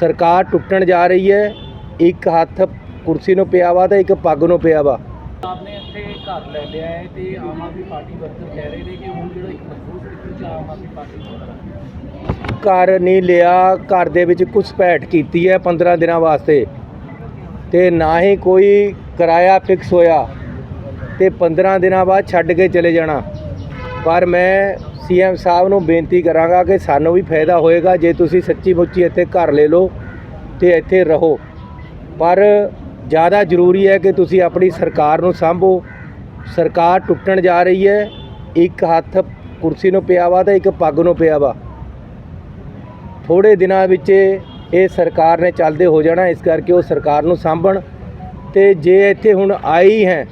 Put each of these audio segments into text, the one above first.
ਸਰਕਾਰ ਟੁੱਟਣ ਜਾ ਰਹੀ ਹੈ। ਇੱਕ ਹੱਥ ਕੁਰਸੀ ਨੂੰ ਪਿਆ ਵਾ ਤੇ ਇੱਕ ਪੱਗ ਨੂੰ ਪਿਆ ਵਾ। ਇੱਥੇ ਘਰ ਲੈ ਲਿਆ ਹੈ ਤੇ ਆਮ ਆਦਮੀ ਪਾਰਟੀ ਵਰਕਰ ਕਹਿ ਰਹੇ ਨੇ ਕਿ ਹੁਣ ਜਿਹੜਾ ਇੱਕ ਮਜ਼ਬੂਤ ਸਥਿਤੀ ਚ ਆਮ ਆਦਮੀ ਪਾਰਟੀ ਨੂੰ ਘਰ ਨਹੀਂ ਲਿਆ ਘਰ ਦੇ ਵਿੱਚ ਘੁਸਪੈਠ ਕੀਤੀ ਹੈ 15 ਦਿਨਾਂ ਵਾਸਤੇ। ਤੇ ਨਾ ਹੀ ਕੋਈ ਕਿਰਾਇਆ ਫਿਕਸ ਹੋਇਆ। ਤੇ 15 ਦਿਨਾਂ ਬਾਅਦ ਛੱਡ ਕੇ ਚਲੇ ਜਾਣਾ। ਪਰ ਮੈਂ ਸੀਐਮ ਸਾਹਿਬ ਨੂੰ ਬੇਨਤੀ ਕਰਾਂਗਾ ਕਿ ਸਾਨੂੰ ਵੀ ਫਾਇਦਾ ਹੋਏਗਾ, ਜੇ ਤੁਸੀਂ ਸੱਚੀ ਮੁੱਚੀ ਇੱਥੇ ਘਰ ਲੈ ਲਓ ਤੇ ਇੱਥੇ ਰਹੋ। ਪਰ ਜ਼ਿਆਦਾ ਜ਼ਰੂਰੀ ਹੈ ਕਿ ਤੁਸੀਂ ਆਪਣੀ ਸਰਕਾਰ ਨੂੰ ਸਾਂਭੋ। ਸਰਕਾਰ ਟੁੱਟਣ ਜਾ ਰਹੀ ਹੈ, ਇੱਕ ਹੱਥ ਕੁਰਸੀ ਨੂੰ ਪਿਆ ਵਾ ਤੇ ਇੱਕ ਪੱਗ ਨੂੰ ਪਿਆ ਵਾ। ਥੋੜੇ ਦਿਨਾਂ ਵਿੱਚ ਇਹ ਸਰਕਾਰ ਨੇ ਚੱਲਦੇ ਹੋ ਜਾਣਾ, ਇਸ ਕਰਕੇ ਉਹ ਸਰਕਾਰ ਨੂੰ ਸਾਂਭਣ। ਤੇ ਜੇ ਇੱਥੇ ਹੁਣ ਆਈ ਹੈ,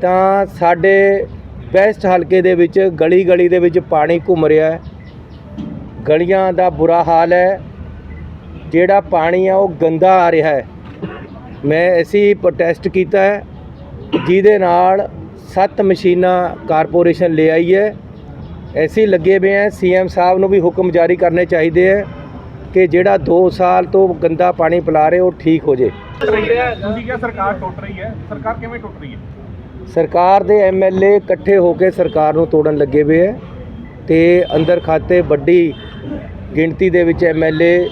ਤਾਂ ਸਾਡੇ ਬੈਸਟ ਹਲਕੇ ਦੇ ਵਿੱਚ ਗਲੀ ਗਲੀ ਦੇ ਵਿੱਚ ਪਾਣੀ ਘੁੰਮ ਰਿਹਾ ਹੈ। ਗਲੀਆਂ ਦਾ ਬੁਰਾ ਹਾਲ ਹੈ। ਜਿਹੜਾ ਪਾਣੀ ਆ ਉਹ ਗੰਦਾ ਆ ਰਿਹਾ ਹੈ। ਮੈਂ ਐਸੀ ਪ੍ਰੋਟੈਸਟ ਕੀਤਾ ਹੈ। ਜਿਹਦੇ ਨਾਲ ਸੱਤ ਮਸ਼ੀਨਾਂ ਕਾਰਪੋਰੇਸ਼ਨ ਲੈ ਆਈ ਹੈ। ਐਸੀ ਲੱਗੇ ਹੋਏ ਹੈ। ਸੀਐਮ ਸਾਹਿਬ ਨੂੰ ਵੀ ਹੁਕਮ ਜਾਰੀ ਕਰਨੇ ਚਾਹੀਦੇ ਹੈ ਕਿ ਜਿਹੜਾ 2 ਸਾਲ ਤੋਂ ਗੰਦਾ ਪਾਣੀ ਪਿਲਾ ਰਹੇ ਉਹ ਠੀਕ ਹੋ ਜੇ। ਤੁਸੀਂ ਕਿਹਾ ਸਰਕਾਰ ਟੁੱਟ ਰਹੀ ਹੈ। ਸਰਕਾਰ ਕਿਵੇਂ ਟੁੱਟ ਰਹੀ ਹੈ? ਸਰਕਾਰ ਦੇ ਐਮਐਲਏ ਇਕੱਠੇ ਹੋ ਕੇ ਸਰਕਾਰ ਨੂੰ ਤੋੜਨ ਲੱਗੇ ਹੋਏ ਹੈ ਤੇ ਅੰਦਰ ਖਾਤੇ ਵੱਡੀ ਗਿਣਤੀ ਦੇ ਵਿੱਚ ਐਮਐਲਏ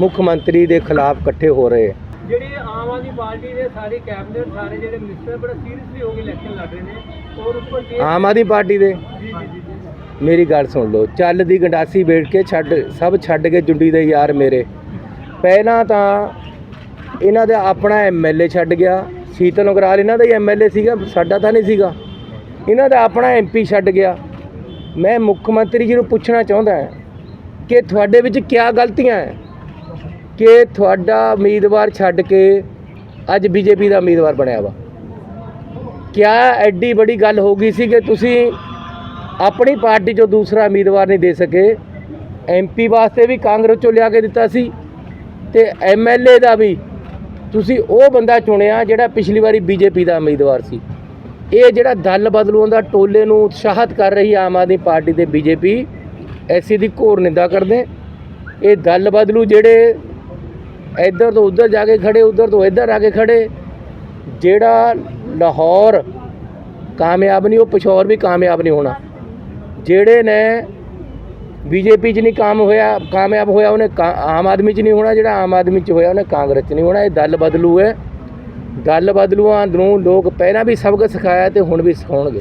ਮੁੱਖ ਮੰਤਰੀ ਦੇ ਖਿਲਾਫ ਇਕੱਠੇ ਹੋ ਰਹੇ ਜਿਹੜੇ ਆਮ ਆਦਮੀ ਪਾਰਟੀ ਦੇ ਸਾਰੇ ਕੈਬਨਿਟ ਸਾਰੇ ਜਿਹੜੇ ਮਿਨਿਸਟਰ ਬੜਾ ਸੀਰੀਅਸਲੀ ਹੋ ਕੇ ਇਲੈਕਸ਼ਨ ਲੜ ਰਹੇ ਨੇ ਔਰ ਉੱਪਰ ਆਮ ਆਦਮੀ ਪਾਰਟੀ ਦੇ? ਜੀ ਜੀ ਮੇਰੀ ਗੱਲ ਸੁਣ ਲਓ ਚੱਲ ਦੀ ਗੰਡਾਸੀ ਵੇੜ ਕੇ ਛੱਡ ਸਭ ਛੱਡ ਕੇ ਜੁੰਡੀ ਦੇ ਯਾਰ ਮੇਰੇ। ਪਹਿਲਾਂ ਤਾਂ ਇਹਨਾਂ ਦਾ ਆਪਣਾ ਐਮਐਲਏ ਛੱਡ ਗਿਆ ਸ਼ੀਤਲ ਉਗਰਾਲ ਇਹਨਾਂ ਦਾ ਹੀ ਐਮਐਲਏ ਸੀਗਾ, ਸਾਡਾ ਤਾਂ ਨਹੀਂ ਸੀਗਾ। ਇਹਨਾਂ ਦਾ ਆਪਣਾ ਐਮਪੀ ਛੱਡ ਗਿਆ। ਮੈਂ ਮੁੱਖ ਮੰਤਰੀ ਜੀ ਨੂੰ ਪੁੱਛਣਾ ਚਾਹੁੰਦਾ ਹਾਂ ਕਿ ਤੁਹਾਡੇ ਵਿੱਚ ਕੀ ਗਲਤੀਆਂ ਹੈ? ਕਿ ਤੁਹਾਡਾ ਉਮੀਦਵਾਰ ਛੱਡ ਕੇ ਅੱਜ ਬੀਜੇਪੀ ਦਾ ਉਮੀਦਵਾਰ ਬਣਿਆ ਵਾ? ਕਿਆ ਐਡੀ ਬੜੀ ਗੱਲ ਹੋ ਗਈ ਸੀ ਕਿ ਤੁਸੀਂ ਆਪਣੀ ਪਾਰਟੀ ਚੋਂ ਦੂਸਰਾ ਉਮੀਦਵਾਰ ਨਹੀਂ ਦੇ ਸਕੇ? ਐਮਪੀ ਵਾਸਤੇ ਵੀ ਕਾਂਗਰਸ ਚੋਂ ਲਿਆ ਕੇ ਦਿੱਤਾ ਸੀ ਤੇ ਐਮਐਲਏ ਦਾ ਵੀ ਤੁਸੀਂ ਉਹ ਬੰਦਾ ਚੁਣਿਆ ਜਿਹੜਾ ਪਿਛਲੀ ਵਾਰੀ ਬੀਜੇਪੀ ਦਾ ਉਮੀਦਵਾਰ ਸੀ। ਇਹ ਜਿਹੜਾ ਦਲ ਬਦਲੂਆਂ ਦਾ ਟੋਲੇ ਨੂੰ ਉਤਸ਼ਾਹਤ ਕਰ ਰਹੀ ਆਮ ਆਦਮੀ ਪਾਰਟੀ ਤੇ ਬੀਜੇਪੀ, ਐਸੀ ਦੀ ਘੋਰ ਨਿੰਦਾ ਕਰਦੇ। ਇਹ ਦਲ ਬਦਲੂ ਜਿਹੜੇ ਇੱਧਰ ਤੋਂ ਉੱਧਰ ਜਾ ਕੇ ਖੜੇ, ਉੱਧਰ ਤੋਂ ਇੱਧਰ ਆ ਕੇ ਖੜੇ। ਜਿਹੜਾ ਲਾਹੌਰ ਕਾਮਯਾਬ ਨਹੀਂ, ਉਹ ਪਿਸ਼ੌਰ ਵੀ ਕਾਮਯਾਬ ਨਹੀਂ ਹੋਣਾ। ਜਿਹੜੇ ਨੇ ਬੀਜੇਪੀ 'ਚ ਨਹੀਂ ਕਾਮ ਹੋਇਆ, ਕਾਮਯਾਬ ਹੋਇਆ ਉਹਨੇ, ਕਾ- ਆਮ ਆਦਮੀ 'ਚ ਨਹੀਂ ਹੋਣਾ, ਜਿਹੜਾ ਆਮ ਆਦਮੀ 'ਚ ਹੋਇਆ ਉਹਨੇ ਕਾਂਗਰਸ 'ਚ ਨਹੀਂ ਹੋਣਾ, ਇਹ ਦਲ ਬਦਲੂ ਹੈ। ਦਲ ਬਦਲੂਆਂ ਨੂੰ ਲੋਕ ਪਹਿਲਾਂ ਵੀ ਸਬਕ ਸਿਖਾਇਆ ਤੇ ਹੁਣ ਵੀ ਸਿਖਾਉਣਗੇ।